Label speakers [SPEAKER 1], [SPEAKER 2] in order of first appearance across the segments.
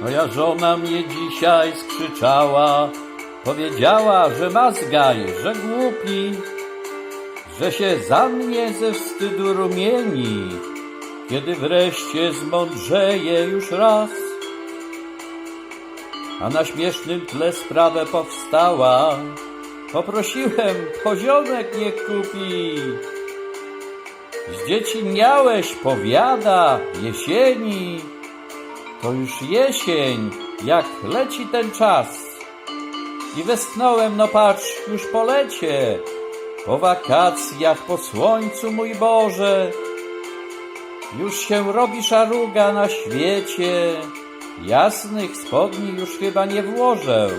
[SPEAKER 1] Moja żona mnie dzisiaj skrzyczała, powiedziała, że mazgaj, że głupi, że się za mnie ze wstydu rumieni, kiedy wreszcie zmądrzeje już raz. A na śmiesznym tle sprawę powstała, poprosiłem, poziomek niech kupi. Z dzieci miałeś, powiada, jesieni, to już jesień, jak leci ten czas. I westchnąłem, no patrz, już po lecie, po wakacjach, po słońcu, mój Boże. Już się robi szaruga na świecie, jasnych spodni już chyba nie włożę.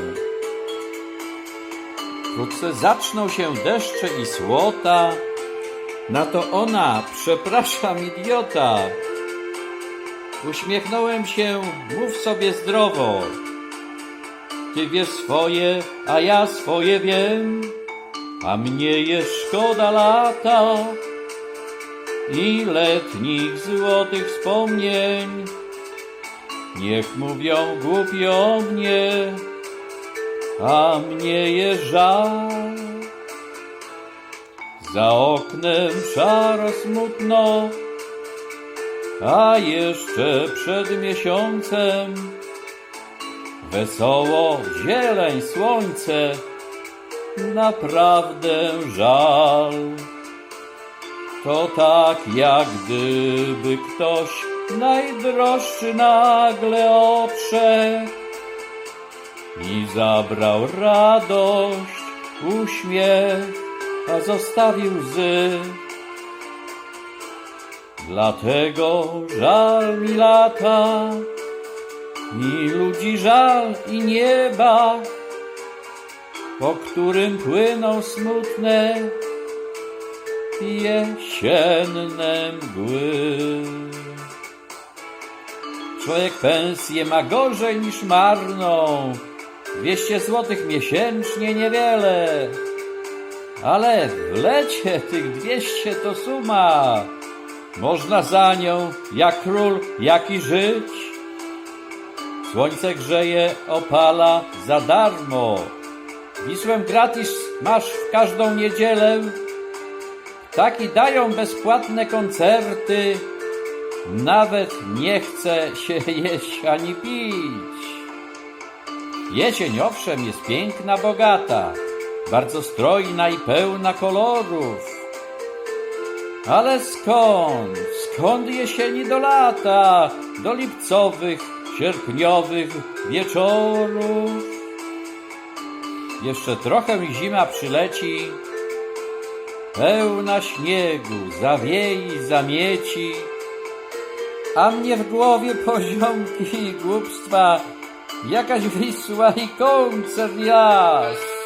[SPEAKER 1] Wkrótce zaczną się deszcze i słota, na to ona, przepraszam, idiota. Uśmiechnąłem się, mów sobie zdrowo. Ty wiesz swoje, a ja swoje wiem, a mnie jest szkoda lata i letnich złotych wspomnień. Niech mówią głupi o mnie, a mnie jest żal. Za oknem szaro smutno, a jeszcze przed miesiącem wesoło zieleń słońce, naprawdę żal. To tak jak gdyby ktoś najdroższy nagle odszedł i zabrał radość, uśmiech, a zostawił łzy. Dlatego żal mi lata i ludzi żal i nieba, po którym płyną smutne jesienne mgły. Człowiek pensję ma gorzej niż marną, 200 złotych miesięcznie niewiele, ale w lecie tych 200 to suma. Można za nią, jak król, jaki żyć. Słońce grzeje, opala za darmo. Wisłem gratis masz w każdą niedzielę. Taki dają bezpłatne koncerty. Nawet nie chce się jeść ani pić. Jesień owszem jest piękna, bogata, bardzo strojna i pełna kolorów. Ale skąd? Skąd jesieni do lata, do lipcowych, sierpniowych wieczorów? Jeszcze trochę i zima przyleci, pełna śniegu, zawiei, zamieci, a mnie w głowie poziomki głupstwa, jakaś Wisła i koncert jas.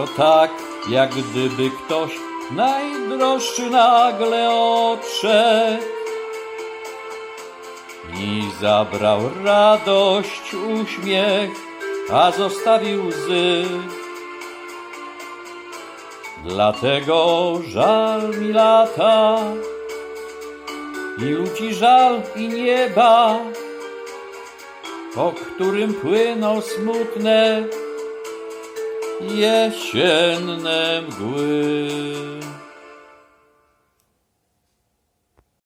[SPEAKER 1] To tak, jak gdyby ktoś najdroższy nagle odszedł i zabrał radość, uśmiech, a zostawił łzy. Dlatego żal mi lata i ludzi żal i nieba, po którym płyną smutne jesienne mgły.